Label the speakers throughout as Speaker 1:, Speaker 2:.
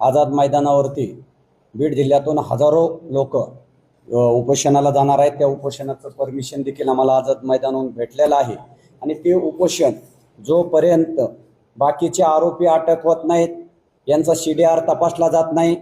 Speaker 1: आझाद मैदानावरती बीड जिल्ह्यातून हजारो लोक उपोषणाला जाणार आहेत. त्या उपोषणाचं परमिशन देखील आम्हाला आझाद मैदानावरून भेटलेलं आहे. आणि ते उपोषण जोपर्यंत बाकीचे आरोपी अटक होत नाहीत यांचा सी डी आर तपासला जात नाही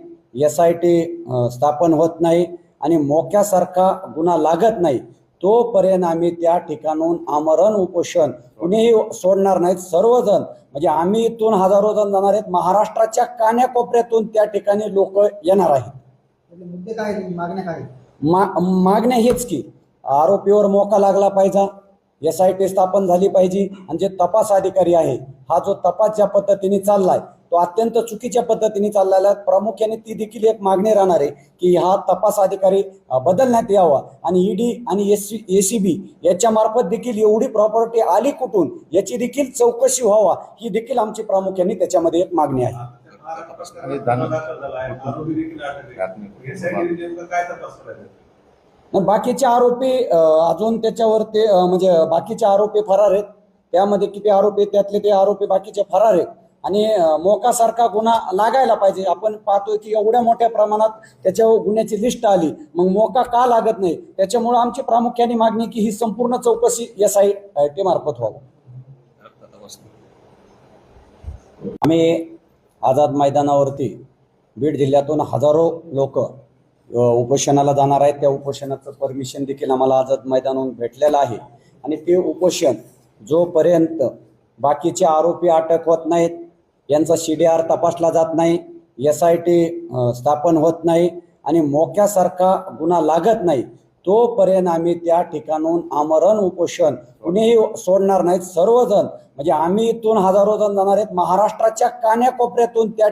Speaker 1: एस आय टी स्थापन होत नाही आणि मोक्यासारखा गुन्हा लागत नाही तोपर्यंत आम्ही त्या ठिकाणून आमरण उपोषण कुणीही सोडणार नाहीत. सर्वजण म्हणजे आम्ही इथून हजारो जण जाणार आहेत. महाराष्ट्राच्या कान्याकोपऱ्यातून त्या ठिकाणी लोक येणार आहेत.
Speaker 2: म्हणजे मुद्दे काय? मागण्या काय
Speaker 1: मागण्या हेच की आरोपीवर मोका लागला पाहिजे एस आय टी स्थापन झाली पाहिजे आणि जे तपास अधिकारी आहे हा जो तपास ज्या पद्धतीने चाललाय तो अत्यंत चुकीच्या पद्धतीने चाललेला आहे. प्रामुख्याने ती देखील एक मागणी राहणार आहे की हा तपास अधिकारी बदलण्यात यावा. आणि ईडी आणि S C A C B याच्या मार्फत देखील एवढी प्रॉपर्टी आली कुठून याची देखील चौकशी व्हावा ही देखील आमची प्रामुख्याने त्याच्यामध्ये एक मागणी आहे.
Speaker 3: आणि
Speaker 1: बाकीचे आरोपी अजून त्याच्यावर ते म्हणजे बाकीचे आरोपी फरार आहेत. त्यामध्ये किती आरोपी आहेत त्यातले ते आरोपी बाकीचे फरार आहेत. आणि मोकासारखा गुन्हा लागायला पाहिजे. आपण पाहतोय की एवढ्या मोठ्या प्रमाणात त्याच्यावर गुन्ह्याची लिस्ट आली. मग मोका का लागत नाही? त्याच्यामुळे आमची प्रामुख्याने मागणी की ही संपूर्ण चौकशी एस आय टी मार्फत व्हावं. आम्ही आझाद मैदानावरती बीड जिल्ह्यातून हजारो लोक उपोषणाला जाणार आहेत. त्या उपोषणाचं परमिशन देखील आम्हाला आझाद मैदानाहून भेटलेलं आहे. आणि ते उपोषण जोपर्यंत बाकीचे आरोपी अटक होत नाहीत यांचा सी डी आर तपासला जात नाही एस आय टी स्थापन होत नाही आणि मोक्यासारखा गुन्हा लागत नाही तोपर्यंत आम्ही त्या ठिकाणून आमरण उपोषण कुणीही सोडणार नाहीत. सर्वजण म्हणजे आम्ही इथून हजारो जण जाणार आहेत. महाराष्ट्राच्या कान्याकोपऱ्यातून त्या